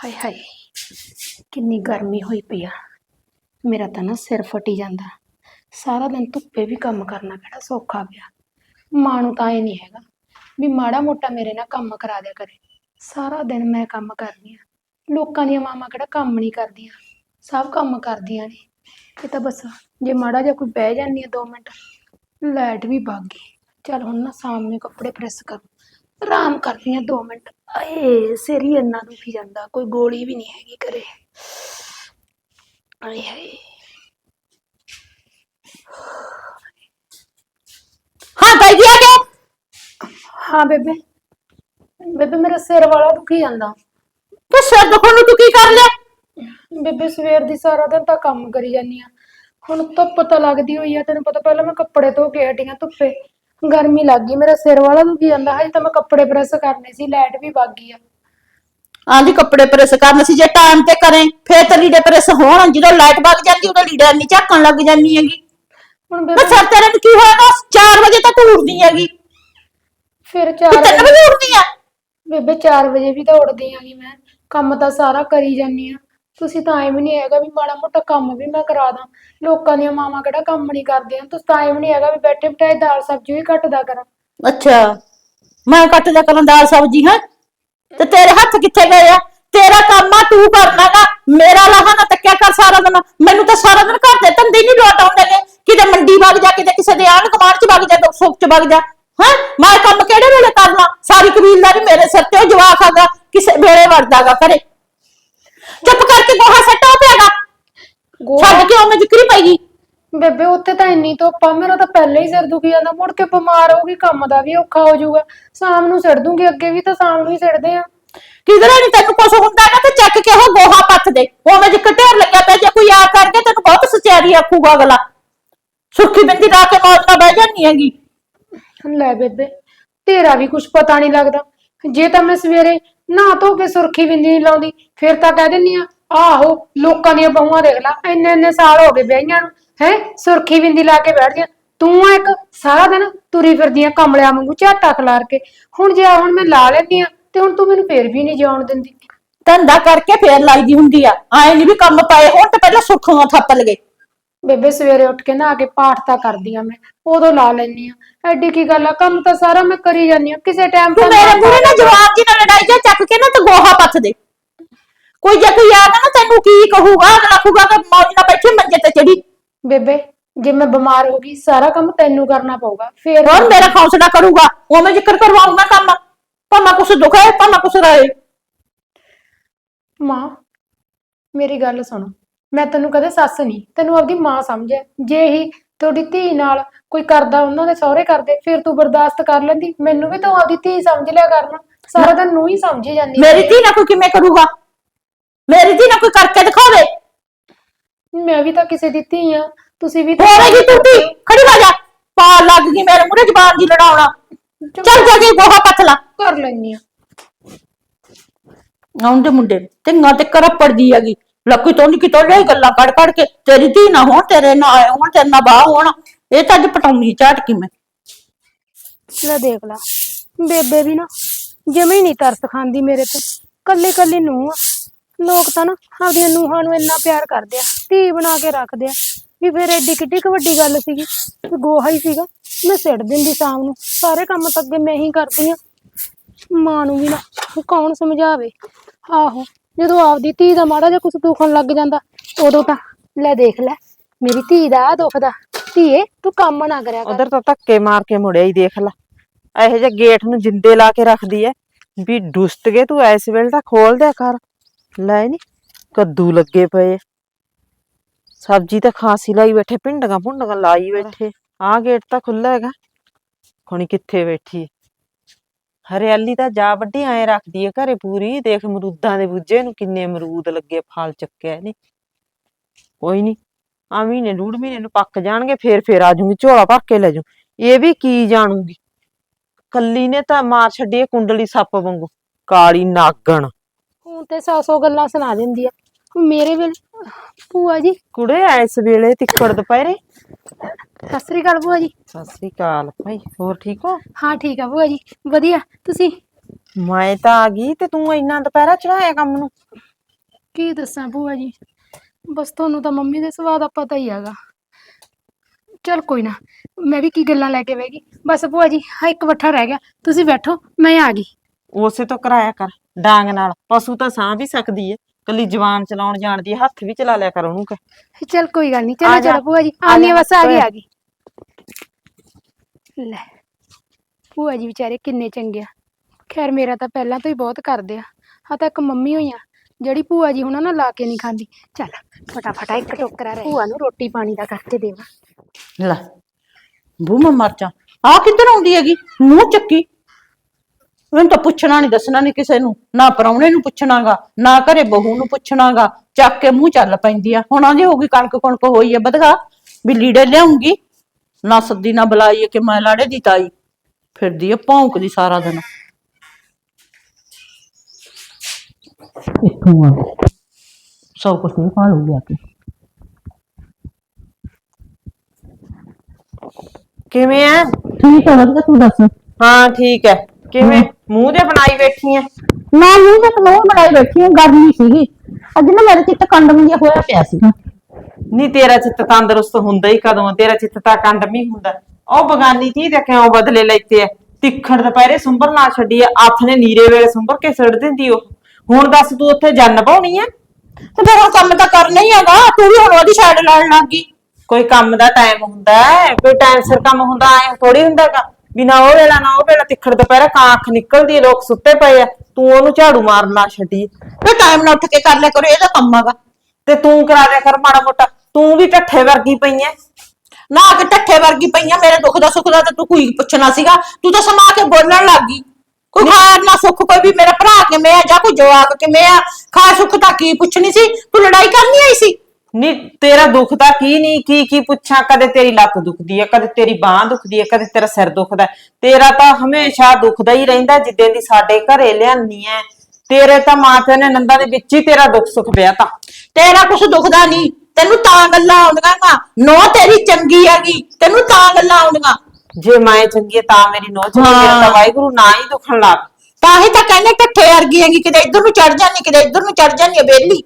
ਹਾਏ ਹਾਏ, ਕਿੰਨੀ ਗਰਮੀ ਹੋਈ ਪਈ ਆ। ਮੇਰਾ ਤਾਂ ਨਾ ਸਿਰ ਫਟੀ ਜਾਂਦਾ। ਸਾਰਾ ਦਿਨ ਧੁੱਪੇ ਵੀ ਕੰਮ ਕਰਨਾ ਕਿਹੜਾ ਸੌਖਾ ਪਿਆ। ਮਾਂ ਨੂੰ ਤਾਂ ਇਹ ਨਹੀਂ ਹੈਗਾ ਵੀ ਮਾੜਾ ਮੋਟਾ ਮੇਰੇ ਨਾਲ ਕੰਮ ਕਰਾ ਦਿਆ ਕਰੇ। ਸਾਰਾ ਦਿਨ ਮੈਂ ਕੰਮ ਕਰਦੀ ਆ। ਲੋਕਾਂ ਦੀਆਂ ਮਾਵਾਂ ਕਿਹੜਾ ਕੰਮ ਨਹੀਂ ਕਰਦੀਆਂ। ਸਭ ਕੰਮ ਕਰਦੀਆਂ ਨੇ। ਇਹ ਤਾਂ ਬਸ ਜੇ ਮਾੜਾ ਜਿਹਾ ਕੋਈ ਬਹਿ ਜਾਂਦੀ ਆ 2 ਮਿੰਟ, ਲਾਈਟ ਵੀ ਭੱਗ ਗਈ। ਚਲ ਹੁਣ ਨਾ ਸਾਹਮਣੇ ਕੱਪੜੇ ਪ੍ਰੈਸ ਕਰ। ਆਰਾਮ ਕਰਦੀ ਆ 2 ਮਿੰਟ। ਏ ਸਿਰ ਹੀ ਇੰਨਾ ਦੁਖੀ ਜਾਂਦਾ ਕੋਈ ਗੋਲੀ ਵੀ ਨਹੀਂ ਹੈਗੀ ਘਰੇ। ਆਏ ਹਾਏ। ਹਾਂ ਤਾਈ ਜੀ ਆ ਹਾਂ ਬੇਬੇ। ਬੇਬੇ ਮੇਰਾ ਸਿਰ ਵਾਲਾ ਦੁਖੀ ਜਾਂਦਾ। ਤੇ ਸਿਰ ਦੁਖਣ ਨੂੰ ਤੂੰ ਕੀ ਕਰ ਲਿਆ? ਬੇਬੇ ਸਵੇਰ ਦੀ ਸਾਰਾ ਦਿਨ ਤਾਂ ਕੰਮ ਕਰੀ ਜਾਂਦੀ ਆ। ਹੁਣ ਧੁੱਪ ਤਾਂ ਲੱਗਦੀ ਹੋਈ ਆ ਤੈਨੂੰ ਪਤਾ ਪਹਿਲਾਂ ਮੈਂ ਕੱਪੜੇ ਧੋ ਕੇ ਹਟੀ ਆਂ ਧੁੱਪੇ। ਗਰਮੀ ਲੱਗ ਗਈ ਮੇਰਾ ਸਿਰ ਵਾਲਾ ਦੁਖੀ ਜਾਂਦਾ ਹਜੇ ਤਾਂ ਮੈਂ ਕੱਪੜੇ ਪ੍ਰੈਸ ਕਰਨੇ ਸੀ ਲਾਈਟ ਵੀ ਭੱਗ ਗਈ ਆ। ਆਂਦੀ ਕੱਪੜੇ ਪ੍ਰੈਸ ਕਰਨ ਸੀ ਜੇ ਟਾਈਮ ਤੇ ਕਰੇ ਫੇਰ ਤਾਂ ਲੀੜੇ ਪ੍ਰੈਸ ਹੋਣ ਜਦੋਂ ਲਾਈਟ ਵਗ ਜਾਂਦੀ ਉਦੋਂ ਲੀੜੇ ਨਹੀਂ ਝਾਕਣ ਲੱਗ ਜਾਂਦੀ ਹੈਗੀ। ਹੁਣ ਮੈਂ ਸਿਰ ਤੇਰੇ ਨੂੰ ਕੀ ਹੋਇਆ 4 ਵਜੇ ਤੱਕ ਉੱਠਦੀ ਹੈਗੀ। ਫਿਰ ਤੂੰ 4 3 ਵਜੇ ਉੱਠਦੀ ਆ। ਬੇਬੇ 4 ਵਜੇ ਵੀ ਤਾਂ ਉੱਠਦੀ ਆਂਗੀ ਮੈਂ ਕੰਮ ਤਾਂ ਸਾਰਾ ਕਰੀ ਜਾਂਦੀ ਆ। ਤੁਸੀਂ ਤਾਂ ਐਵੇਂ ਨਹੀਂ ਹੈਗਾ ਵੀ ਮਾੜਾ ਮੋਟਾ ਕੰਮ ਵੀ ਮੈਂ ਕਰਾ ਦਾਂ। ਲੋਕਾਂ ਦੀਆਂ ਮਾਵਾਂ ਕਿਹੜਾ ਕੰਮ ਨਹੀਂ ਕਰਦੀਆਂ। ਤੁਸੀਂ ਤਾਂ ਐਵੇਂ ਨਹੀਂ ਹੈਗਾ ਵੀ ਬੈਠੇ ਬਿਠਾਏ ਦਾਲ ਸਬਜ਼ੀ ਵੀ ਕੱਟਦਾ ਕਰਾਂ। ਅੱਛਾ, ਮੈਂ ਕੱਟ ਕਰਾਂ ਦਾਲ ਸਬਜ਼ੀ, ਹੈ? ਤੇ ਤੇਰੇ ਹੱਥ ਕਿੱਥੇ ਗਏ ਆ? ਤੇਰਾ ਕੰਮ ਆ, ਤੂੰ ਕਰਨਾਗਾ ਮੇਰਾ ਲਾਹਾ ਨਾ ਤੱਕਿਆ ਕਰ ਸਾਰਾ ਦਿਨ। ਮੈਨੂੰ ਤਾਂ ਸਾਰਾ ਦਿਨ ਘਰ ਦੇ ਧੰਦੇ ਨਹੀਂ ਲੋਟ ਆਉਂਦੇਗੇ ਕਿਤੇ ਮੰਡੀ ਵਗ ਜਾ, ਕਿਤੇ ਕਿਸੇ ਦੇ ਆਣ ਕਮਾਣ ਚ ਵਗ ਜਾ ਦੁੱਖ ਸੁੱਖ ਚ ਵਗ ਜਾ। ਹੈ? ਮੈਂ ਕੰਮ ਕਿਹੜੇ ਵੇਲੇ ਕਰਨਾ? ਸਾਰੀ ਕਬੀਲਦਾਰੀ ਮੇਰੇ ਸਿਰ ਤੇ ਉਹ ਜਵਾਕ ਆਗਾ ਕਿਸੇ ਵੇਲੇ ਵੜਦਾਗਾ ਘਰੇ। ਕਰਕੇ ਗੋਹਾ ਸੱਟਾ ਪਿਆਗਾ ਛੱਡ ਕੇ ਉਹਨੇ ਜ਼ਿਕਰੀ ਪਈ ਬੇਬੇ ਉੱਥੇ ਤਾਂ ਇੰਨੀ ਧੁੱਪ ਆ ਮੇਰਾ ਤਾਂ ਪਹਿਲਾਂ ਹੀ ਸਿਰ ਦੁਖੀ ਜਾਂਦਾ। ਮੁੜ ਕੇ ਬਿਮਾਰ ਹੋਊਗੀ ਕੰਮ ਦਾ ਵੀ ਔਖਾ ਹੋ ਜਾਊਗਾ। ਸ਼ਾਮ ਨੂੰ ਸਿੜ ਦੂੰਗੀ ਅੱਗੇ ਵੀ ਤਾਂ ਸ਼ਾਮ ਨੂੰ ਹੀ ਸਿੜਦੇ ਆ। ਕਿਧਰੇ ਨਹੀਂ ਤੈਨੂੰ ਕੁਛ ਹੁੰਦਾ ਨਾ ਤੇ ਚੱਕ ਕੇ ਉਹ ਗੋਹਾ ਪੱਥ ਦੇ। ਉਹ ਮੈਂ ਜਿੱਕ ਢੇਰ ਲੱਗਿਆ ਪਿਆ ਜੇ ਕੋਈ ਆ ਕਰਕੇ ਤੈਨੂੰ ਬਹੁਤ ਸਚਿਆਰੀ ਆਖੂਗਾ ਅਗਲਾ। ਸੁੱਖੀ ਬਿੰਦੀ ਲਾ ਕੇ ਮੌਤ ਨਾਲ ਬਹਿ ਜਾਨੀ ਹੈਗੀ। ਲੈ ਬੇਬੇ ਤੇਰਾ ਵੀ ਕੁਝ ਪਤਾ ਨਹੀਂ ਲੱਗਦਾ। ਜੇ ਤਾਂ ਮੈਂ ਸਵੇਰੇ ਨਹਾ ਧੋ ਕੇ ਸੁਰਖੀ ਬਿੰਦੀ ਨਹੀਂ ਲਾਉਂਦੀ ਫਿਰ ਤਾਂ ਕਹਿ ਦਿੰਨੀ ਆ ਆਹੋ ਲੋਕਾਂ ਦੀਆਂ ਬਹੂਆਂ ਦੇਖ ਲੈ ਇੰਨੇ ਇੰਨੇ ਸਾਲ ਹੋ ਗਏ ਵਿਆਹੀਆਂ ਨੂੰ ਹੈ? ਸੁਰਖੀ ਬਿੰਦੀ ਲਾ ਕੇ ਬੈਠ ਜਾ ਤੂੰ ਆ ਇੱਕ ਸਾਰਾ ਦਿਨ ਤੁਰੀ ਫਿਰਦੀਆਂ ਕਮਲਿਆਂ ਵਾਂਗੂ ਝਾਟਾ ਖਲਾਰ ਕੇ। ਹੁਣ ਜੇ ਆ ਹੁਣ ਮੈਂ ਲਾ ਲੈਂਦੀ ਆ ਤੇ ਹੁਣ ਤੂੰ ਮੈਨੂੰ ਫੇਰ ਵੀ ਨਹੀਂ ਜਾਣ ਦਿੰਦੀ। ਧੰਦਾ ਕਰਕੇ ਫੇਰ ਲਾਈਦੀ ਹੁੰਦੀ ਆ। ਐ ਨਹੀਂ ਵੀ ਕੰਮ ਪਏ ਹੁਣ ਤੇ ਪਹਿਲਾਂ ਸੁੱਖੋਂ ਥੱਪ ਲਗੇ। ਬੇਬੇ ਸਵੇਰੇ ਉੱਠ ਕੇ ਨਹਾ ਕੇ ਪਾਠ ਤਾਂ ਕਰਦੀ ਆ ਮੈਂ ਉਦੋਂ ਲਾ ਲੈਂਦੀ ਆ। ਐਡੀ ਕੀ ਗੱਲ ਆ ਕੰਮ ਤਾਂ ਸਾਰਾ ਮੈਂ ਕਰੀ ਜਾਂਦੀ ਆ ਕਿਸੇ ਟਾਈਮ ਤੂੰ ਮੇਰੇ ਮੂਹਰੇ ਨਾਲ ਜਵਾਬ ਜੀ ਨਾਲ ਲੜਾਈ ਜਾ ਚੱਕ ਕੇ ਨਾ ਤੇ ਗੋਹਾ ਪੱਥ ਦੇ। ਕੋਈ ਜੇ ਕੋਈ ਆ ਨਾ ਤੈਨੂੰ ਕੀ ਕਹੂਗਾ? ਅਗਲਾ ਕਹੂਗਾ ਕਿ ਮੌਜ ਨਾਲ ਬੈਠੀ ਮੰਜੇ ਤੇ ਚੜੀ। ਬੇਬੇ ਜੇ ਮੈਂ ਬਿਮਾਰ ਹੋ ਗਈ ਸਾਰਾ ਕੰਮ ਤੈਨੂੰ ਕਰਨਾ ਪਊਗਾ ਫੇਰ ਹੋਰ ਮੇਰਾ ਹੌਸਲਾ ਕਰੂਗਾ ਉਹ ਮੈਂ ਜ਼ਿਕਰ ਕਰਵਾਉਂਗਾ ਕੰਮ। ਭਾਵੇਂ ਕੁਛ ਦੁੱਖ ਹੈ ਭਾਵੇਂ ਕੁਛ ਰਹੇ। ਮਾਂ ਮੇਰੀ ਗੱਲ ਸੁਣ। ਮੈਂ ਤੈਨੂੰ ਕਦੇ ਸੱਸ ਨਹੀਂ ਤੈਨੂੰ ਆਪਦੀ ਮਾਂ ਸਮਝਿਆ। ਜੇ ਹੀ ਤੁਹਾਡੀ ਧੀ ਨਾਲ ਕੋਈ ਕਰਦਾ ਉਹਨਾਂ ਦੇ ਸਹੁਰੇ ਕਰਦੇ ਫਿਰ ਤੂੰ ਬਰਦਾਸ਼ਤ ਕਰ ਲੈਂਦੀ। ਮੈਨੂੰ ਵੀ ਤੂੰ ਆਪਦੀ ਧੀ ਸਮਝ ਲਿਆ ਕਰਨਾ। ਸਾਰਾ ਦਿਨ ਨੂੰ ਹੀ ਸਮਝੀ ਜਾਂਦੀ। ਮੇਰੀ ਧੀ ਨਾ ਕੋਈ ਕਿਵੇਂ ਕਰੂਗਾ? ਮੇਰੀ ਧੀ ਨਾ ਕੋਈ ਕਰਕੇ ਦਿਖਾਵੇ? ਮੈਂ ਵੀ ਤਾਂ ਕਿਸੇ ਦੀ ਧੀ ਆ ਤੁਸੀਂ ਵੀ ਹੋਵੇਗੀ ਤੂੰ ਧੀ? ਖੜੀ ਹੋ ਜਾ। ਪਾ ਲੱਗ ਗਈ ਮੇਰੇ ਮੂਹਰੇ ਜ਼ਬਾਨ ਦੀ ਲੜਾਉਣਾ। ਚੱਲ। ਜਾ ਕੇ ਗੋਹਾ ਪੱਥ ਲਾ। ਕਰ ਲੈਣੀ ਆ। ਆਉਂਦੇ ਮੁੰਡੇ ਨੂੰ। ਤੇ ਤੇ ਕਰ ਪੜਦੀ ਹੈਗੀ। ਲੱਕੀ ਤੋਂ ਨਹੀਂ ਕਿਤੋਂ ਲੈ ਗੱਲਾਂ ਕੱਢ ਕੱਢ ਕੇ। ਤੇਰੀ ਧੀ ਨਾ ਹੋਣ ਤੇਰੇ ਨਾ ਆਏ ਹੋਣ ਤੇਰੇ ਨਾ ਬਾਹ ਹੋਣ। ਇਹ ਤਾਂ ਅੱਜ ਪਟਾਉਣੀ ਝਾਟਕੀ ਮੈਂ। ਲੈ ਦੇਖ ਲਾ। ਬੇਬੇ ਵੀ ਨਾ ਜਮੇ ਨਹੀਂ ਤਰਸ ਖਾਂਦੀ ਮੇਰੇ ਤੇ। ਕੱਲੀ ਕੱਲੀ ਨੂੰ ਲੋਕ ਤਾਂ ਨਾ ਆਪਦੀਆਂ ਨੂੰਹਾਂ ਨੂੰ ਇੰਨਾ ਪਿਆਰ ਕਰਦੇ ਆ, ਧੀ ਬਣਾ ਕੇ ਰੱਖਦੇ ਆ। ਵੀ ਫਿਰ ਐਡੀ ਕਿੱਡੀ ਕੁ ਵੱਡੀ ਗੱਲ ਸੀਗੀ, ਵੀ ਗੋਹਾ ਹੀ ਸੀਗਾ, ਮੈਂ ਸਿੱਟ ਦਿੰਦੀ ਸ਼ਾਮ ਨੂੰ, ਸਾਰੇ ਕੰਮ ਤਾਂ ਅੱਗੇ ਮੈਂ ਹੀ ਕਰਦੀ ਆ। ਮਾਂ ਨੂੰ ਵੀ ਨਾ ਕੌਣ ਸਮਝਾਵੇ? ਆਹੋ, ਜਦੋਂ ਆਪਦੀ ਧੀ ਦਾ ਮਾੜਾ ਜਿਹਾ ਕੁਛ ਦੁਖਣ ਲੱਗ ਜਾਂਦਾ, ਉਦੋਂ ਤਾਂ ਲੈ ਦੇਖ ਲੈ, ਮੇਰੀ ਧੀ ਦਾ ਆਹ ਦੁੱਖ ਦਾ, ਧੀਏ, ਤੂੰ ਕੰਮ ਨਾ ਕਰਿਆ ਕਰ। ਉਧਰ ਤਾਂ ਧੱਕੇ ਮਾਰ ਕੇ ਮੁੜਿਆ ਹੀ ਦੇਖ ਲੈ। ਇਹੋ ਜਿਹੇ ਗੇਟ ਨੂੰ ਜਿੰਦੇ ਲਾ ਕੇ ਰੱਖਦੀ ਐ, ਵੀ ਡੁਸਤ ਗਏ ਤੂੰ ਐਸ ਵੇਲੇ ਤਾਂ ਖੋਲ ਦਿਆ ਕਰ। ਲੈ ਨੀ ਕੱਦੂ ਲੱਗੇ ਪਏ ਆ। ਸਬਜ਼ੀ ਤਾਂ ਖਾਸੀ ਲਾਈ ਬੈਠੇ ਭਿੰਡੀਆਂ ਭੁੰਡੀਆਂ ਲਾਈ ਬੈਠੇ। ਆਹ ਗੇਟ ਤਾਂ ਖੁੱਲਾ ਹੈਗਾ। ਖੁਣੀ ਕਿੱਥੇ ਬੈਠੀ ਐ? ਹਰਿਆਲੀ ਤਾਂ ਜਾ ਵੱਡੀ ਐ ਰੱਖਦੀ ਐ ਘਰੇ ਪੂਰੀ। ਦੇਖ ਅਮਰੂਦਾਂ ਦੇ ਬੁੱਝੇ ਨੂੰ ਕਿੰਨੇ ਅਮਰੂਦ ਲੱਗੇ ਫਲ ਚੱਕਿਆ ਇਹਨੇ। ਕੋਈ ਨਹੀਂ ਆ ਮਹੀਨੇ ਡੂਢ ਮਹੀਨੇ ਨੂੰ ਪੱਕ ਜਾਣਗੇ ਫੇਰ ਫੇਰ ਆ ਜੂਗੀ ਝੋਲਾ ਭਰ ਕੇ ਲੈ ਜੂ ਇਹ ਵੀ ਕੀ ਜਾਣੂਗੀ? ਕੱਲੀ ਨੇ ਤਾਂ ਮਾਰ ਛੱਡੀ ਇਹ ਕੁੰਡਲੀ ਸੱਪ ਵਾਂਗੂ। ਕਾਲੀ ਨਾਗਣ। ਹੁਣ ਤੇ ਸੌ ਸੌ ਗੱਲਾਂ ਸੁਣਾ ਦਿੰਦੀ ਆ। ਮੇਰੇ ਵੇਲੇ ਭੂਆ ਜੀ। ਕੁੜੇ ਐਸ ਵੇਲੇ ਤਿੱਕੜ ਦੁਪਹਿਰੇ। ਸਤਿ ਸ੍ਰੀ ਅਕਾਲ ਭੂਆ ਜੀ। ਸਤਿ ਸ੍ਰੀ ਅਕਾਲ ਭਾਈ ਹੋਰ ਠੀਕ ਹੋ? ਹਾਂ ਠੀਕ ਆ ਭੂਆ ਜੀ। ਵਧੀਆ ਤੁਸੀਂ? ਮੈਂ ਤਾਂ ਆ ਗਈ ਤੇ ਤੂੰ ਇੰਨਾ ਦੁਪਹਿਰਾ ਚੜਾਇਆ ਕੰਮ ਨੂੰ? ਕੀ ਦੱਸਾਂ ਭੂਆ ਜੀ ਬਸ ਤੁਹਾਨੂੰ ਤਾਂ ਮੰਮੀ ਦੇ ਸੁਭਾਅ ਦਾ ਪਤਾ ਹੀ ਹੈਗਾ। ਚਲ ਕੋਈ ਨਾ ਮੈਂ ਵੀ ਕੀ ਗੱਲਾਂ ਲੈ ਕੇ ਬਹਿ ਗਈ। ਬਸ ਭੂਆ ਜੀ ਹਾਂ ਇੱਕ ਵੱਠਾ ਰਹਿ ਗਿਆ। ਤੁਸੀਂ ਬੈਠੋ ਮੈਂ ਆ ਗਈ। ਉਸੇ ਤੋਂ ਕਰਾਇਆ ਕਰ। ਡਾਂਗ ਨਾਲ। ਪਸ਼ੂ ਤਾਂ ਸਾਂਭ ਵੀ ਸਕਦੀ ਹੈ ਕੱਲੀ ਜਵਾਨ ਚਲਾਉਣ ਜਾਣਦੀ ਹੈ ਹੱਥ ਵੀ ਚਲਾ ਲਿਆ ਕਰ ਉਹਨੂੰ ਕਹਿ। ਚਲ ਕੋਈ ਗੱਲ ਨਹੀਂ ਆ ਚਲੋ ਜਾ। ਚਲੋ ਭੂਆ ਜੀ ਆ ਆਨੀ ਜਾ, ਬਸ ਆ ਗਈ। ਆ ਗਈ। ਲੈ ਭੂਆ ਜੀ ਵਿਚਾਰੇ ਕਿੰਨੇ ਚੰਗੇ ਆ। ਖੈਰ ਮੇਰਾ ਤਾਂ ਪਹਿਲਾਂ ਤੋਂ ਹੀ ਬਹੁਤ ਕਰਦੇ ਆ। ਹਾਂ ਤਾਂ ਇੱਕ ਮੰਮੀ ਹੋਈ ਆ ਜਿਹੜੀ ਭੂਆ ਜੀ ਹੁਣਾਂ ਨਾਲ ਲਾ ਕੇ ਨਹੀਂ ਖਾਂਦੀ। ਚੱਲ ਫਟਾਫਟ ਇੱਕ ਟੋਕਰਾ ਰਹਿ। ਭੂਆ ਨੂੰ ਰੋਟੀ ਪਾਣੀ ਦਾ ਕਰਕੇ ਦੇਵਾਂ। ਲੈ। ਬੂ ਮੈਂ ਮਰ ਜਾ ਆ ਕਿੱਧਰ ਆਉਂਦੀ ਹੈਗੀ? ਮੂੰਹ ਚੱਕੀ। ਮੈਨੂੰ ਤਾਂ ਪੁੱਛਣਾ ਨਹੀਂ ਦੱਸਣਾ ਨਹੀਂ ਕਿਸੇ ਨੂੰ। ਨਾ ਪਰਾਉਣੇ ਨੂੰ ਪੁੱਛਣਾਗਾ ਨਾ ਘਰੇ ਬਹੂ ਨੂੰ ਪੁੱਛਣਾਗਾ। ਚੱਕ ਕੇ ਮੂੰਹ ਚੱਲ ਪੈਂਦੀ ਆ। ਹੁਣ ਆਂਦੀ ਹੋਊਗੀ ਕਣਕ ਕਣਕ ਹੋਈ ਆ। ਬਦਗਾ ਵੀ ਲੀੜੇ ਲਿਆਉਂਗੀ। ਨਾ ਸੱਦੀ ਨਾ ਬੁਲਾਈ ਕਿ ਮੈਂ ਲਾੜੇ ਦੀ ਤਾਈ। ਫਿਰਦੀ ਆ ਭੌਂਕਦੀ ਸਾਰਾ ਦਿਨ। ਇੱਥੋਂ ਆ। ਸਭ ਕੁਝ ਨਹੀਂ ਭਾਲੂਗੀ ਆ ਕੇ। ਕਿਵੇਂ ਐ ਠੀਕ ਹੈ ਵਧੀਆ ਤੂੰ ਦੱਸ। ਹਾਂ ਠੀਕ ਐ। ਕਿਵੇਂ? ਮੂੰਹ ਤੇ ਬਣਾਈ ਬੈਠੀ ਐ ਮੈਂ ਮੂੰਹ ਤੇ ਕਲੋਂ ਬਣਾਈ ਬੈਠੀ ਹਾਂ ਗਰਮੀ ਸੀਗੀ। ਅੱਜ ਨਾ ਮੇਰੇ ਚਿੱਤ ਕੰਡਮ ਜਿਹਾ ਹੋਇਆ ਪਿਆ ਸੀ। ਨਹੀਂ ਤੇਰਾ ਚਿੱਤ ਤੰਦਰੁਸਤ ਹੁੰਦਾ ਹੀ ਕਦੋਂ ਆ? ਤੇਰਾ ਚਿੱਤ ਤਾਂ ਕੰਡਮੀ ਹੁੰਦਾ। ਉਹ ਬਗਾਨੀ ਧੀ ਤੇ ਕਿਉਂ ਬਦਲੇ ਲੈਤੇ ਐ ਤਿੱਖੜ ਦੁਪਹਿਰੇ ਸੁੰਬਰ ਨਾ ਛੱਡੀ ਐ ਅੱਠ ਨੇ ਨੀਰੇ ਵੇਲੇ ਸੁੰਬਰ ਕੇ ਛੱਡ ਦਿੰਦੀ ਉਹ? ਹੁਣ ਦੱਸ ਤੂੰ ਉੱਥੇ ਜੰਨ ਪਾਉਣੀ ਐ ਤੇ ਫਿਰ ਉਹ ਕੰਮ ਤਾਂ ਕਰਨਾ ਹੀ ਹੈਗਾ ਤੂੰ ਵੀ ਹੁਣ ਉਹਦੀ ਸਾਈਡ ਲੈਣ ਲੱਗ ਗਈ। ਕੋਈ ਕੰਮ ਦਾ ਟਾਈਮ ਹੁੰਦਾ ਹੈ ਕੋਈ ਟਾਈਮ ਸਿਰ ਕੰਮ ਹੁੰਦਾ ਐ ਥੋੜੀ ਹੁੰਦਾਗਾ ਬਿਨਾ ਉਹ ਵੇਲਾ ਨਾ ਉਹ ਵੇਲਾ ਤਿੱਖੜ ਦੁਪਹਿਰੇ ਕਾਂ ਅੱਖ ਨਿਕਲਦੀ ਐ, ਲੋਕ ਸੁੱਤੇ ਪਏ ਆ। ਤੂੰ ਉਹਨੂੰ ਝਾੜੂ ਮਾਰਨ ਨਾ ਛੱਡੀ। ਤੇ ਟਾਈਮ ਨਾਲ ਉੱਠ ਕੇ ਕਰ ਲਿਆ ਕਰੋ ਇਹਦਾ ਕੰਮ ਹੈਗਾ। ਤੇ ਤੂੰ ਕਰਾ ਦਿਆ ਕਰ ਮਾੜਾ ਮੋਟਾ। ਤੂੰ ਵੀ ਢੱਠੇ ਵਰਗੀ ਪਈ ਐ। ਨਾ ਕਿ ਟੱਠੇ ਵਰਗੀ ਪਈਆਂ ਮੇਰੇ ਦੁੱਖ ਦਾ ਸੁੱਖ ਦਾ ਤਾਂ ਤੂੰ ਕੋਈ ਪੁੱਛਣਾ ਸੀਗਾ। ਤੂੰ ਤਾਂ ਸਮਾ ਕੇ ਬੋਲਣ ਲੱਗ ਗਈ। ਕੋਈ ਖਾਰ ਨਾ ਸੁੱਖ ਕੋਈ ਵੀ ਮੇਰਾ ਭਰਾ ਕਿਵੇਂ ਆ ਜਾਂ ਕੋਈ ਜਵਾਕ ਕਿਵੇਂ ਆ ਖਾ ਸੁੱਖ ਤਾਂ ਕੀ ਪੁੱਛਣੀ ਸੀ? ਤੂੰ ਲੜਾਈ ਕਰਨੀ ਆਈ ਸੀ? ਨੀ ਤੇਰਾ ਦੁੱਖ ਤਾਂ ਕੀ ਨਹੀਂ ਕੀ ਕੀ ਪੁੱਛਾਂ? ਕਦੇ ਤੇਰੀ ਲੱਤ ਦੁਖਦੀ ਹੈ ਕਦੇ ਤੇਰੀ ਬਾਹ ਦੁਖਦੀ ਹੈ ਕਦੇ ਤੇਰਾ ਸਿਰ ਦੁਖਦਾ ਹੈ। ਤੇਰਾ ਤਾਂ ਹਮੇਸ਼ਾ ਦੁਖਦਾ ਹੀ ਰਹਿੰਦਾ ਜਿੱਦਾਂ ਦੀ ਸਾਡੇ ਘਰੇ ਲਿਆਨੀ ਐ ਤੇਰੇ ਤਾਂ ਮਾਂ ਨੇ ਨੰਦਾ ਦੇ ਵਿੱਚ ਹੀ ਤੇਰਾ ਦੁੱਖ ਸੁੱਖ ਪਿਆ ਤਾਂ। ਤੇਰਾ ਕੁਛ ਦੁਖਦਾ ਨਹੀਂ ਤੈਨੂੰ ਤਾਂ ਗੱਲਾਂ ਆਉਂਦੀਆਂ ਨੋ ਤੇਰੀ ਚੰਗੀ ਹੈਗੀ ਤੈਨੂੰ ਤਾਂ ਗੱਲਾਂ ਆਉਂਦੀਆਂ। ਜੇ ਮੈਂ ਚੰਗੀ ਹੈ ਤਾਂ ਮੇਰੀ ਨੋਚ ਮੇਰਾ ਤਾਂ ਹਾਂ। ਵਾਹਿਗੁਰੂ ਨਾ ਹੀ ਦੁਖਣ ਲੱਗ। ਤਾਂ ਹੀ ਤਾਂ ਕਹਿੰਦੇ ਟੱਠੇ ਵਰਗੀ ਹੈਗੀ ਕਿਤੇ ਇੱਧਰ ਨੂੰ ਚੜ ਜਾਂਦੀ ਕਿਤੇ ਇੱਧਰ ਨੂੰ ਚੜ ਜਾਂਦੀ ਹੈ ਬੇਲੀ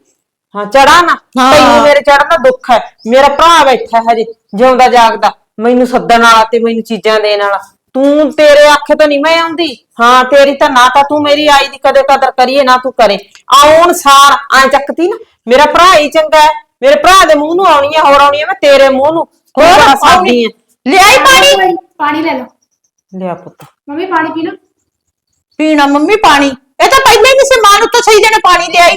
ਹਾਂ ਚੜਾ ਨਾ। ਹਾਂ। ਤੈਨੂੰ ਮੇਰੇ ਚੜਨ ਦਾ ਦੁੱਖ ਹੈ। ਮੇਰਾ ਭਰਾ ਬੈਠਾ ਹੈ ਹਜੇ ਜਿਉਂਦਾ ਜਾਗਦਾ। ਮੈਨੂੰ ਸੱਦਣ ਵਾਲਾ ਤੇ ਮੈਨੂੰ ਚੀਜ਼ਾਂ ਦੇਣ ਵਾਲਾ। ਤੂੰ ਤੇਰੇ ਅੱਖ ਤੋਂ ਨਹੀਂ ਮੈਂ ਆਉਂਦੀ। ਹਾਂ ਤੇਰੀ ਤਾਂ ਨਾ ਤਾਂ ਤੂੰ ਮੇਰੀ ਆਈ ਦੀ ਕਦੇ ਕਦਰ ਕਰੀਏ ਨਾ ਤੂੰ ਕਰੇ। ਆਉਣ ਸਾਰ ਐ ਚੱਕਤੀ ਨਾ। ਮੇਰਾ ਭਰਾ ਹੀ ਚੰਗਾ ਹੈ। ਮੇਰੇ ਭਰਾ ਦੇ ਮੂੰਹ ਨੂੰ ਆਉਣੀ ਹੈ ਹੋਰ ਆਉਣੀ ਹੈ ਮੈਂ ਤੇਰੇ ਮੂੰਹ ਨੂੰ। ਹੋਰ ਸਾਦੀ ਹੈ। ਲਿਆਈ ਪਾਣੀ? ਪਾਣੀ ਲੈ ਲਓ। ਲਿਆ ਪੁੱਤ। ਮੰਮੀ ਪਾਣੀ ਪੀ ਲਓ। ਪੀਣਾ ਮੰਮੀ ਪਾਣੀ। ਇਹ ਤਾਂ ਪਹਿਲਾਂ ਹੀ ਨਹੀਂ ਸੀ ਮਾਂ ਨੂੰ ਤਾਂ ਸਹੀ ਜਣੇ ਪਾਣੀ ਲਿਆਈ।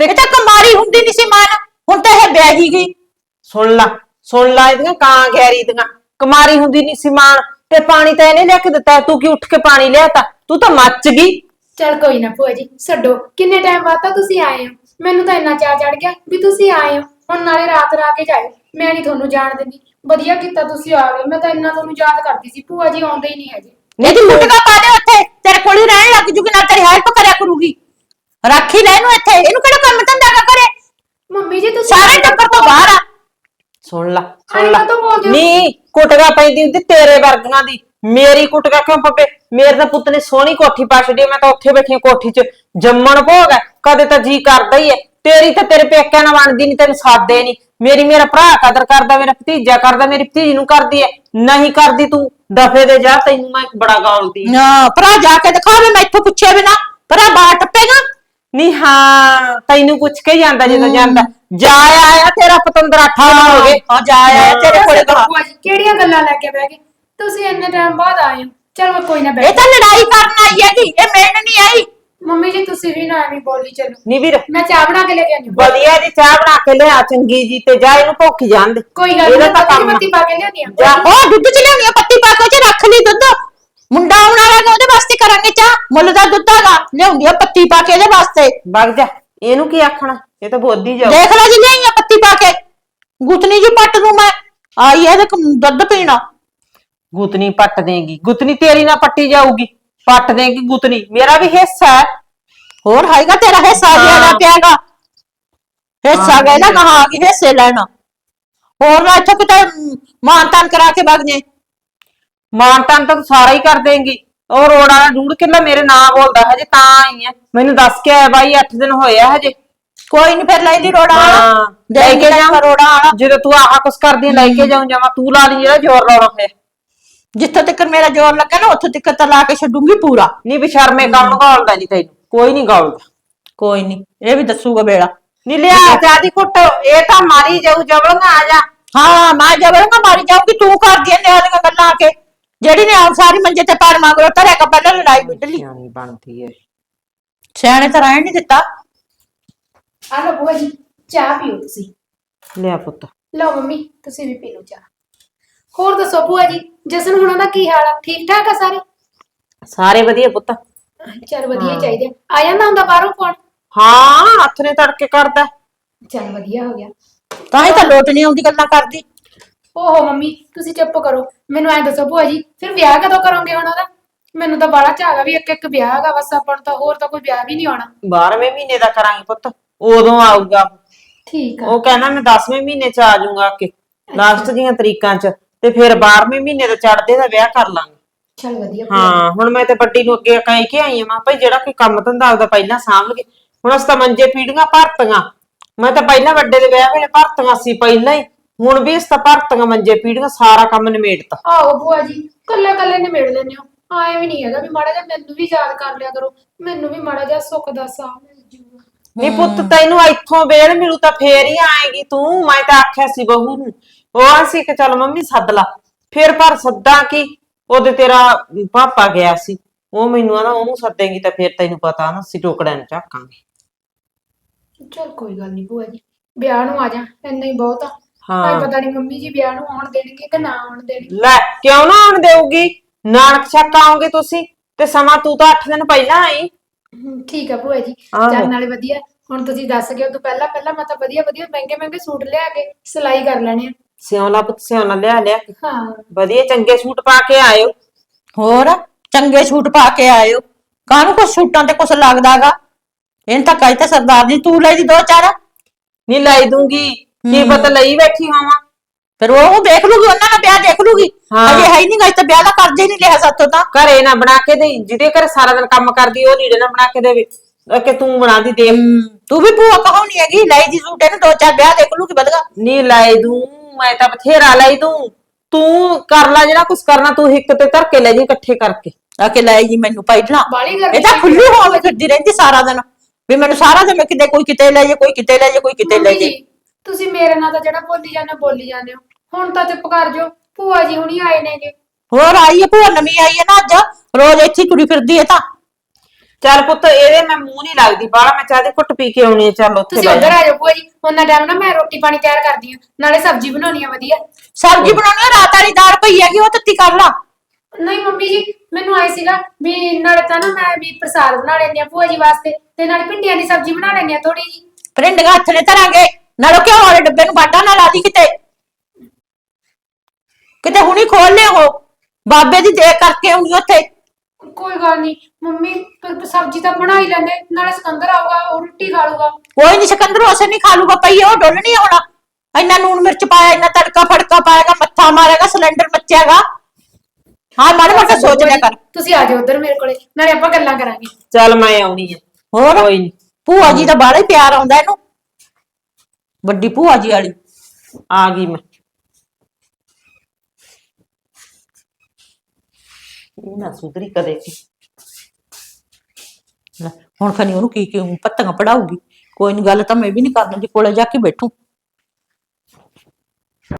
ਇਹ ਤਾਂ ਕਮਾਰੀ ਹੁੰਦੀ ਨਹੀਂ ਸੀ ਮਾਂ ਨੂੰ। ਹੁਣ ਤਾਂ ਇਹ ਵਿਆਹੀ ਗਈ। ਸੁਣ ਲਾ ਸੁਣ ਲਾ ਇਹਦੀਆਂ ਕਾਂ ਗੈਰੀ ਦੀਆਂ। ਕੁਮਾਰੀ ਹੁੰਦੀ ਨਹੀਂ ਸੀ ਮਾਂ ਤੇ ਪਾਣੀ ਤਾਂ ਇਹਨੇ ਲਿਆ ਕੇ ਦਿੱਤਾ ਤੂੰ ਕੀ ਉੱਠ ਕੇ ਪਾਣੀ ਲਿਆਤਾ ਤੂੰ? ਤਾਂ ਮੱਚ ਗਈ। ਚਲ ਕੋਈ ਨਾ ਭੂਆ ਜੀ ਛੱਡੋ। ਕਿੰਨੇ ਟਾਈਮ ਬਾਅਦ ਤਾਂ ਤੁਸੀਂ ਆਏ ਹੋ? ਮੈਨੂੰ ਤਾਂ ਇੰਨਾ ਚਾਅ ਚੜ ਗਿਆ ਵੀ ਤੁਸੀਂ ਆਏ ਹੋ। ਹੁਣ ਨਾਲੇ ਰਾਤ ਰਾ ਕੇ ਜਾਇਓ। ਮੈਂ ਨਹੀਂ ਤੁਹਾਨੂੰ ਜਾਣ ਦਿੰਦੀ। ਵਧੀਆ ਕੀਤਾ ਤੁਸੀਂ ਆ ਗਏ। ਮੈਂ ਤਾਂ ਇੰਨਾ ਤੁਹਾਨੂੰ ਯਾਦ ਕਰਦੀ ਸੀ। ਭੂਆ ਜੀ ਆਉਂਦੇ ਹੀ ਨਹੀਂ ਹੈਗੇ। ਇਹਦੀ ਮੁੰਡਗਾ ਪਾ ਦੇ ਉੱਥੇ ਤੇਰੇ ਕੋਲ ਹੀ ਰਹਿਣ ਲੱਗ ਜੂਗੀ ਨਾ ਤੇਰੀ ਹੈਲਪ ਕਰਿਆ ਕਰੂਗੀ। ਰੱਖੀ ਲੈ ਇਹਨੂੰ ਇੱਥੇ ਇਹਨੂੰ ਕਿਹੜਾ ਕੰਮ ਧੰਦਾ ਨਾ ਕਰੇ ਮੰਮੀ ਜੀ ਤੁਸੀਂ ਸਾਰੇ ਟੱਬਰ ਤੋਂ ਬਾਹਰ ਆ। ਸੁਣ ਲਾ ਸੁਣ ਲਾ। ਕਾਹਤੋਂ ਬੋਲਦੇ ਹੋ? ਨੀ ਕੁਟਗਾ ਪੈਂਦੀ ਹੁੰਦੀ ਤੇਰੇ ਵਰਗੀਆਂ ਦੀ। ਮੇਰੀ ਕੁਟਗਾ ਕਿਉਂ ਪਵੇ ਮੇਰੇ ਤਾਂ ਪੁੱਤ ਨੇ ਸੋਹਣੀ ਕੋਠੀ ਪਾ ਛੱਡੀ ਹੈ, ਮੈਂ ਤਾਂ ਉੱਥੇ ਬੈਠੀ ਹਾਂ ਕੋਠੀ 'ਚ। ਜੰਮਣ ਭੋਗ ਹੈ ਕਦੇ ਤਾਂ ਜੀ ਕਰਦਾ ਹੀ ਹੈ। ਤੇਰੀ ਤਾਂ ਤੇਰੇ ਪੇਕਿਆਂ ਨਾਲ ਬਣਦੀ ਨਹੀਂ ਤੈਨੂੰ ਸਾਦੇ ਨਹੀਂ ਮੇਰੀ ਮੇਰਾ ਭਰਾ ਕਦਰ ਕਰਦਾ ਮੇਰਾ ਭਤੀਜਾ ਕਰਦਾ ਮੇਰੀ ਭਤੀਜੀ ਨੂੰ ਕਰਦੀ ਹੈ। ਨਹੀਂ ਕਰਦੀ ਤੂੰ ਦਫੇ ਦੇ ਜਾ ਤੈਨੂੰ ਮੈਂ ਬੜਾ ਗਾਲਦੀ ਨਾ ਭਰਾ ਜਾ ਕੇ ਦਿਖਾਵੇ ਮੈਂ ਇੱਥੋਂ ਪੁੱਛਿਆ ਬਿਨਾ ਭਰਾ ਬਾਹਰ ਟੱਪੇਗਾ? ਨੀ ਹਾਂ ਤੈਨੂੰ ਪੁੱਛ ਕੇ ਜਾਂਦਾ ਜਦੋਂ ਜਾਂਦਾ। ਜਾ ਆਇਆ ਤੇਰਾ ਪਤੰਦਰ ਅੱਠ ਦਿਨ ਹੋ ਗਏ। ਆ ਜਾ ਆਇਆ ਤੇਰੇ ਕੋਲੇ ਤਾਂ। ਭੂਆ ਜੀ ਕਿਹੜੀਆਂ ਗੱਲਾਂ ਲੈ ਕੇ ਬਹਿ ਗਏ? ਤੁਸੀਂ ਇੰਨੇ ਟਾਈਮ ਬਾਅਦ ਆਏ ਹੋ। ਚਲ ਕੋਈ ਨਾ ਇਹ ਬੈਠ ਤਾਂ ਲੜਾਈ ਕਰਨ ਆਈ ਹੈਗੀ। ਇਹ ਮਿਲਣ ਨਹੀਂ ਆਈ। ਮੰਮੀ ਜੀ ਤੁਸੀਂ ਵੀ ਨਾ ਐਵੇਂ ਬੋਲੀ ਚਲੋ। ਨੀ ਵੀਰ। ਮੈਂ ਚਾਹ ਬਣਾ ਕੇ ਲੈ ਕੇ ਆਣੀ ਵਧੀਆ ਜੀ ਚਾਹ ਬਣਾ ਕੇ ਲਿਆ ਚੰਗੀ ਜੀ ਤੇ ਜਾ ਇਹਨੂੰ ਭੁੱਖ ਜਾਣ ਦੇ ਕੋਈ ਗੱਲ ਇਹਦਾ ਨਹੀਂ ਤਾਂ ਪੱਤੀ ਕੰਮ ਆ। ਪੱਤੀ ਪਾ ਕੇ ਲਿਆਉਣੀ ਆ ਜਾ। ਉਹ ਦੁੱਧ ਚ ਲਿਆਉਣੀ ਆ ਪੱਤੀ ਪਾ ਕੇ ਉਹ ਚ ਰੱਖ ਲਈ ਦੁੱਧ। ਮੁੰਡਾ ਆਉਣ ਵਾਲਾ ਹੈਗਾ ਉਹਦੇ ਵਾਸਤੇ ਕਰਾਂਗੇ ਚਾਹ ਮੁੱਲ ਦਾ ਦੁੱਧ ਹੈਗਾ ਲਿਆਉਂਦੀ ਆ ਪੱਤੀ ਪਾ ਕੇ ਇਹਦੇ ਵਾਸਤੇ। ਵਗ ਜਾ ਇਹਨੂੰ ਕੀ ਆਖਣਾ? ਇਹ ਤਾਂ ਬੋਦੀ ਜਾਓ ਦੇਖ ਲੈ ਜੀ ਲਿਆਈਆਂ ਪੱਤੀ ਪਾ ਕੇ। ਗੁੱਤਨੀ ਜੀ ਪੱਟ ਨੂੰ ਮੈਂ ਆਈ ਇਹਦੇ ਕੋਲ ਦੁੱਧ ਪੀਣਾ। ਗੁੱਤਨੀ ਪੱਟ ਦੇਗੀ। ਗੁੱਤਨੀ ਤੇਰੀ ਨਾ ਪੱਟੀ ਜਾਊਗੀ। ਪੱਟ ਦੇਗੀ ਗੁੱਤਨੀ। ਮੇਰਾ ਵੀ ਹਿੱਸਾ ਹੈ। ਹੋਰ ਹੈਗਾ ਤੇਰਾ ਹਿੱਸਾ ਹਾਂ। ਜ਼ਿਆਦਾ ਪਿਆਗਾ। ਹਿੱਸਾ ਹਾਂ, ਗਏ ਨਾ ਹੈ। ਕਹਾ ਕਿ ਹਿੱਸੇ ਲੈਣਾ। ਹੋਰ ਨਾ ਇੱਥੋਂ ਕਿਤੇ ਮਾਨ ਤਾਨ ਕਰਾ ਕੇ ਵਗ ਜੇ। ਮਾਨ ਤਾਂ ਤੂੰ ਸਾਰਾ ਹੀ ਕਰ ਦੇਂਗੀ। ਉਹ ਰੋੜਾ ਦਾ ਡੂੜ ਕਿੱਲਾ ਮੇਰੇ ਨਾਂ ਬੋਲਦਾ ਹਜੇ ਤਾਂ ਆਈ ਹੈ ਮੈਨੂੰ ਦੱਸ ਕੇ ਆਇਆ ਬਾਈ 8 ਦਿਨ ਹੋਏ ਆ ਹਜੇ। ਕੋਈ ਨਹੀਂ ਫਿਰ ਲੈ ਲਈ ਰੋੜਾ ਵਾਲਾ। ਹਾਂ ਲੈ ਕੇ ਜਾ ਰੋੜਾ ਵਾਲਾ। ਜਦੋਂ ਤੂੰ ਆਹ ਕੁਛ ਕਰਦੀ ਆਂ, ਲੈ ਕੇ ਜਾਉਂ ਜਾਵਾਂ। ਤੂੰ ਲਾ ਲਈ ਜਿਹੜਾ ਜ਼ੋਰ ਲਾਉਣਾ ਹੋਇਆ ਜਿੱਥੋਂ ਤੱਕ ਮੇਰਾ ਜ਼ੋਰ ਲੱਗਾ ਨਾ ਉੱਥੋਂ ਤੱਕ ਤਾਂ ਲਾ ਕੇ ਛੱਡੂੰਗੀ ਪੂਰਾ। ਨਹੀਂ ਬਿਸ਼ਰਮੇ ਕੰਮ ਗਾਲਦਾ ਨਹੀਂ ਤੈਨੂੰ। ਕੋਈ ਨਹੀਂ ਗਾਲਦਾ ਕੋਈ ਨਹੀਂ ਇਹ ਵੀ ਦੱਸੂਗਾ ਬੇੜਾ ਨੀ ਲਿਆ ਚਾਹ ਦੀ ਘੁੱਟ ਇਹ ਤਾਂ ਮਾਰੀ ਜਾਊ ਜਵਲੀਆਂ ਆ ਜਾ। ਹਾਂ ਮੈਂ ਜਬਰਗਾ ਮਾਰੀ ਜਾਊਂਗੀ ਤੂੰ ਕਰਦੀ ਐ ਨਿਆਲੀਆਂ ਗੱਲਾਂ ਆ ਕੇ। ਜਿਹੜੀ ਨੇ ਆਉਂ ਸਾਰੀ ਮੰਜੇ ਤੇ ਪੈਰ ਮੰਗਰੋ ਧਰਿਆ ਕਾ ਪਹਿਲਾਂ ਲੜਾਈ ਮਿਟਲੀ ਸਿਆਣੀ ਬਣਦੀ ਏ। ਸਿਆਣੇ ਤਾਂ ਰਹਿਣ ਨਹੀਂ ਦਿੱਤਾ। ਆ ਲਓ ਭੂਆ ਜੀ ਚਾਹ ਪੀਓ ਤੁਸੀਂ। ਲਿਆ ਪੁੱਤ। ਲਓ ਮੰਮੀ ਤੁਸੀਂ ਵੀ ਪੀ ਲਓ ਚਾਹ। ਹੋਰ ਦੱਸੋ ਭੂਆ ਜੀ ਜਸਨ ਹੁਣਾਂ ਦਾ ਕੀ ਹਾਲ ਆ? ਠੀਕ ਠਾਕ ਆ ਸਾਰੇ? ਸਾਰੇ ਵਧੀਆ ਪੁੱਤ। ਚਲ ਵਧੀਆ ਚਾਹੀਦੇ। ਆ ਜਾਂਦਾ ਹੁੰਦਾ ਬਾਹਰੋਂ ਫੋਨ? ਹਾਂ ਹੱਥ ਨੇ ਤੜਕੇ ਕਰਦਾ। ਚਲ ਵਧੀਆ ਹੋ ਗਿਆ। ਤਾਂ ਹੀ ਤਾਂ ਲੋਟ ਨਹੀਂ ਆਉਂਦੀ ਗੱਲਾਂ ਕਰਦੀ। ਓਹੋ ਮੰਮੀ ਤੁਸੀਂ ਚੁੱਪ ਕਰੋ। ਮੈਨੂੰ ਐ ਦੱਸੋ ਭੂਆ ਜੀ ਫਿਰ ਵਿਆਹ ਕਦੋਂ ਕਰੋਗੇ ਹੁਣ ਉਹਦਾ? ਮੈਨੂੰ ਤਾਂ ਬਾਲਾ ਝਾਗਾ ਵੀ ਇੱਕ ਇੱਕ ਵਿਆਹ ਹੈਗਾ ਬਸ ਆਪਾਂ ਨੂੰ ਤਾਂ ਹੋਰ ਤਾਂ ਕੋਈ ਵਿਆਹ ਵੀ ਨਹੀਂ ਆਉਣਾ। 12ਵੇਂ ਮਹੀਨੇ ਦਾ ਕਰਾਂਗੇ ਪੁੱਤ ਉਦੋਂ ਆਊਗਾ। ਠੀਕ ਆ। ਉਹ ਕਹਿੰਦਾ ਮੈਂ 10ਵੇਂ ਮਹੀਨੇ ਚ ਆ ਜਾਊਂਗਾ ਕਿ ਲਾਸਟ ਦੀਆਂ ਤਰੀਕਾਂ ਚ ਤੇ ਫਿਰ 12ਵੇਂ ਮਹੀਨੇ ਦਾ ਚੜਦੇ ਦਾ ਵਿਆਹ ਕਰ ਲਾਂਗੇ। ਚਲ ਵਧੀਆ ਹਾਂ ਹੁਣ ਮੈਂ ਤੇ ਵੱਡੀ ਨੂੰ ਅੱਗੇ ਕਹਿ ਕੇ ਆਈ ਆ ਮੈਂ ਭਾਈ ਜਿਹੜਾ ਕੋਈ ਕੰਮ ਧੰਦਾ ਆਪਦਾ ਪਹਿਲਾਂ ਸਾਂਭ ਲਗੇ ਹੁਣ ਅਸੀਂ ਤਾਂ ਮੰਜੇ ਪੀੜੀਆਂ ਭਰਤੀਆਂ। ਮੈਂ ਤਾਂ ਪਹਿਲਾਂ ਵੱਡੇ ਦੇ ਵਿਆਹ ਵੇਲੇ ਭਰਤੀਆਂ ਸੀ ਪਹਿਲਾਂ ਹੀ। ਹੁਣ ਵੀ ਅਸੀਂ ਤਾਂ ਭਰਤੀਆਂ ਮੰਜੇ ਪੀੜੀਆਂ ਸਾਰਾ ਕੰਮ ਨਿਮੇੜਤਾ। ਆਹੋ ਭੂਆ ਜੀ ਕੱਲੇ ਕੱਲੇ ਨਿਮੇੜ ਲੈਂਦੇ ਹੋ। ਆਏ ਵੀ ਨਹੀਂ ਹੈਗਾ ਵੀ ਮਾੜਾ ਜਿਹਾ ਮੈਨੂੰ ਵੀ ਯਾਦ ਕਰ ਲਿਆ ਕਰੋ ਮੈਨੂੰ ਵੀ ਮਾੜਾ ਜਿਹਾ ਸੁੱਖ ਦਾ ਸਾਹ ਮਿਲ ਜੂਗਾ ਨਹੀਂ ਪੁੱਤ ਤੈਨੂੰ ਇੱਥੋਂ ਵੇਲ ਮਿਲੂ ਤਾਂ ਫੇਰ ਹੀ ਆਏਗੀ ਤੂੰ ਮੈਂ ਤਾਂ ਆਖਿਆ ਸੀ ਬਹੂ ਨੂੰ। ਉਹ ਅਸੀਂ ਕਿ ਚੱਲ ਮੰਮੀ ਸੱਦ ਲਾ। ਫਿਰ ਪਰ ਸੱਦਾਂ ਕੀ? ਉਹਦੇ ਤੇਰਾ ਪਾਪਾ ਗਿਆ ਸੀ। ਉਹ ਮੈਨੂੰ ਆਦਾ ਉਹਨੂੰ ਸੱਦੇਂਗੀ ਤਾਂ ਫਿਰ ਤੈਨੂੰ ਪਤਾ ਨਾ ਅਸੀਂ ਟੋਕੜਿਆਂ ਨੂੰ ਝਾਕਾਂਗੇ। ਚਲ ਕੋਈ ਗੱਲ ਨਹੀਂ ਭੂਆ ਜੀ ਵਿਆਹ ਨੂੰ ਆ ਜਾ ਇੰਨਾ ਹੀ ਬਹੁਤ ਆ। ਹਾਂ। ਭਾਈ ਪਤਾ ਨਹੀਂ ਮੰਮੀ ਜੀ ਵਿਆਹ ਨੂੰ ਆਉਣ ਦੇਣਗੇ ਕਿ ਨਾ ਆਉਣ ਦੇਣਗੇ। ਲੈ ਕਿਉਂ ਨਾ ਆਉਣ ਦੇਊਗੀ? ਨਾਨਕ ਛੱਕ ਆਓਗੇ ਤੁਸੀਂ ਤੇ ਸਮਾਂ ਤੂੰ ਤਾਂ 8 ਦਿਨ ਪਹਿਲਾਂ ਆਈ। ਹਮ, ਠੀਕ ਆ ਭੂਆ ਜੀ। ਆਹੋ। ਚੱਲ ਨਾਲੇ ਵਧੀਆ ਹੁਣ ਤੁਸੀਂ ਦੱਸ ਗਏ ਤੋਂ ਪਹਿਲਾਂ ਪਹਿਲਾਂ ਮੈਂ ਤਾਂ ਵਧੀਆ ਵਧੀਆ ਮਹਿੰਗੇ ਮਹਿੰਗੇ ਸੂਟ ਲਿਆ ਕੇ ਸਿਲਾਈ ਕਰ ਲੈਣੇ ਆ। ਸਿਉਣਾ ਪੁੱਤ ਸਿਉਣਾ ਲਿਆ ਲਿਆ ਕੇ। ਹਾਂ। ਵਧੀਆ ਚੰਗੇ ਸੂਟ ਪਾ ਕੇ ਆਇਓ। ਹੋਰ ਚੰਗੇ ਛੂਟ ਪਾ ਕੇ ਆਇਓ। ਕਾਹਨੂੰ ਕੁਛ ਛੂਟਾਂ ਤੇ ਕੁਛ ਲੱਗਦਾਗਾ? ਇਹਨਾਂ ਤਾਂ ਕਹੀ ਤਾਂ ਸਰਦਾਰ ਜੀ ਤੂੰ ਲੈ ਜੀ ਦੋ ਚਾਰ। ਨਹੀਂ ਲਾਈ ਦੂੰਗੀ। ਕੀ ਪਤਾ ਲਈ ਬੈਠੀ ਹੋਵਾਂ। ਫਿਰ ਉਹ ਦੇਖ ਲੂਗੀ ਉਹਨਾਂ ਦਾ ਵਿਆਹ ਦੇਖ ਲੂਗੀ। ਹਾਂ। ਅਜੇ ਹੈ ਹੀ ਨਹੀਂ ਗਈ ਤਾਂ ਵਿਆਹ ਦਾ ਕਰਜ਼ੇ ਹੀ ਨਹੀਂ ਲਿਆ ਸਾਤੋਂ ਤਾਂ ਘਰੇ ਨਾ ਬਣਾ ਕੇ ਦੇ ਜਿਹਦੇ ਘਰ ਸਾਰਾ ਦਿਨ ਕੰਮ ਕਰਦੀ ਉਹ ਲੀੜੇ ਨਾ ਬਣਾ ਕੇ ਦੇਵੇ। ਅਹ ਕਿ ਤੂੰ ਬਣਾ ਦੀ ਦੇ ਤੂੰ ਵੀ ਭੂਆ ਕਹਾਉਣੀ ਹੈਗੀ ਲੈ ਜੀ ਸੂਟ ਇਹਨੂੰ ਦੋ ਚਾਰ ਵਿਆਹ ਦੇਖ ਲੂਗੀ ਵਧਗਾ। ਨਹੀਂ ਲਾਈ ਦੂੰ ਮੈਂ ਤਾਂ ਬਥੇਰਾ ਲਾਈ ਦੂੰ। ਤੂੰ ਕਰ ਲੈ ਜਿਹੜਾ ਕੁਛ ਕਰਨਾ ਤੂੰ ਹਿੱਕ ਤੇ ਧਰ ਕੇ ਲੈ ਜੀ ਇਕੱਠੇ ਕਰਕੇ। ਆ ਕੇ ਲੈ ਜੀ ਮੈਨੂੰ ਪਹਿਲਾਂ ਬਾਲੀ ਗਰਮੀ ਇਹ ਤਾਂ ਖੁੱਲੀ ਹੋ ਕੇ ਫਿਰਦੀ ਰਹਿੰਦੀ ਸਾਰਾ ਦਿਨ। ਵੀ ਮੈਨੂੰ ਸਾਰਾ ਦਿਨ ਕਿਤੇ ਕੋਈ ਕਿਤੇ ਲੈ ਜੇ ਕੋਈ ਕਿਤੇ ਲੈ ਜੇ ਕੋਈ ਕਿਤੇ ਲੈ ਜੀ, ਤੁਸੀਂ ਮੇਰੇ ਨਾਲ ਤਾਂ ਜਿਹੜਾ ਬੋਲੀ ਜਾਂਦੇ ਹੋ, ਬੋਲੀ ਜਾਂਦੇ ਹੋ। ਹੁਣ ਤਾਂ ਚੁੱਪ ਕਰ ਜਾਓ ਭੂਆ ਜੀ ਹੁਣੀ ਆਏ ਨੇਗੇ। ਹੋਰ ਆਈ ਹੈ ਭੂਆ ਨਵੀਂ ਆਈ ਹੈ ਨਾ ਅੱਜ? ਰੋਜ਼ ਇੱਥੇ ਹੀ ਤੁਰੀ ਫਿਰਦੀ ਹੈ ਤਾਂ। ਚੱਲ ਪੁੱਤ ਇਹਦੇ ਮੈਂ ਮੂੰਹ ਨਹੀਂ ਲੱਗਦੀ ਬਾਹਲਾ ਮੈਂ ਚਾਹ ਦੀ ਘੁੱਟ ਪੀ ਕੇ ਆਉਣੀ ਆ ਚੱਲ ਉੱਥੇ ਤੁਸੀਂ ਬਹਿ ਉੱਧਰ। ਆ ਜਾਓ ਭੂਆ ਜੀ। ਉਹਨਾਂ ਟਾਈਮ ਨਾ ਮੈਂ ਰੋਟੀ ਪਾਣੀ ਤਿਆਰ ਕਰਦੀ ਹਾਂ ਨਾਲੇ ਸਬਜ਼ੀ ਬਣਾਉਣੀ ਆ ਵਧੀਆ। ਸਬਜ਼ੀ ਬਣਾਉਣੀ ਆ, ਰਾਤ ਵਾਲੀ ਦਾਲ ਪਈ ਹੈਗੀ ਉਹ ਤੱਤੀ ਕਰ ਲਾ। ਨਹੀਂ ਮੰਮੀ ਜੀ ਮੈਨੂੰ ਆਏ ਸੀਗਾ ਵੀ ਨਾਲੇ ਤਾਂ ਨਾ ਮੈਂ ਵੀ ਪ੍ਰਸਾਦ ਬਣਾ ਲੈਂਦੀ ਆ ਭੂਆ ਜੀ ਵਾਸਤੇ ਤੇ ਨਾਲੇ ਭਿੰਡੀਆਂ ਦੀ ਸਬਜ਼ੀ ਬਣਾ ਲੈਂਦੀ ਆ ਥੋੜੀ ਜੀ ਫਰਿੰਡ ਹੱਥ ਨੇ ਧਰਾਂਗੇ। ਨਾਲੋਂ ਕਿਉਂ ਵਾਲੇ ਡੱਬੇ ਨੂੰ ਬਾਟਾ ਨਾ ਲਾ ਦੀ ਕਿਤੇ? ਕਿਤੇ ਹੁਣੀ ਖੋਲ ਲਿਆ ਉਹ? ਬਾਬੇ ਦੀ ਦੇ ਕਰਕੇ ਆਉਣੀ ਉੱਥੇ। ਕੋਈ ਗੱਲ ਨਹੀਂ ਮੰਮੀ ਪਰ ਸਬਜ਼ੀ ਤਾਂ ਬਣਾ ਹੀ ਲੈਂਦੇ ਨਾਲੇ ਸਿਕੰਦਰ ਆਊਗਾ ਉਹ ਰੋਟੀ ਖਾ ਲੂਗਾ। ਕੋਈ ਨਹੀਂ ਸਿਕੰਦਰ ਉਸੇ ਨਹੀਂ ਖਾ ਲੂਗਾ ਪਈ ਉਹ ਡੁੱਲਣੀ ਆ ਹੁਣ ਇੰਨਾ ਨੂਣ ਮਿਰਚ ਪਾਇਆ ਇੰਨਾ ਤੜਕਾ ਫੜਕਾ ਪਾਏਗਾ ਮੱਥਾ ਮਾਰੇਗਾ ਸਿਲੰਡਰ ਮੱਚੇਗਾ ਹਾਂ ਮਾੜੇ ਮੋਟੇ ਸੋਚ ਲਿਆ ਕਰ। ਤੁਸੀਂ ਆ ਜਾਓ ਉੱਧਰ ਮੇਰੇ ਕੋਲੇ ਨਾਲੇ ਆਪਾਂ ਗੱਲਾਂ ਕਰਾਂਗੇ। ਚੱਲ ਮੈਂ ਆਉਣੀ ਆ। ਹੋਰ? ਕੋਈ ਨੀ। ਭੂਆ ਜੀ ਦਾ ਬਾਹਲਾ ਹੀ ਪਿਆਰ ਆਉਂਦਾ ਇਹਨੂੰ। ਵੱਡੀ ਭੂਆ ਜੀ ਵਾਲੀ। ਆ ਗਈ ਮੈਂ। ਇਹ ਨਾ ਸੁਧਰੀ ਕਦੇ ਵੀ। ਲੈ, ਹੁਣ ਖਨੀ ਉਹਨੂੰ ਕੀ ਕੀ ਪੱਤੀਆਂ ਪੜਾਉਗੀ ਕੋਈ ਨਹੀਂ ਗੱਲ ਤਾਂ ਮੈਂ ਵੀ ਨਹੀਂ ਕਰਨਾ ਜੀ ਕੋਲੇ ਜਾ ਕੇ ਬੈਠੂ।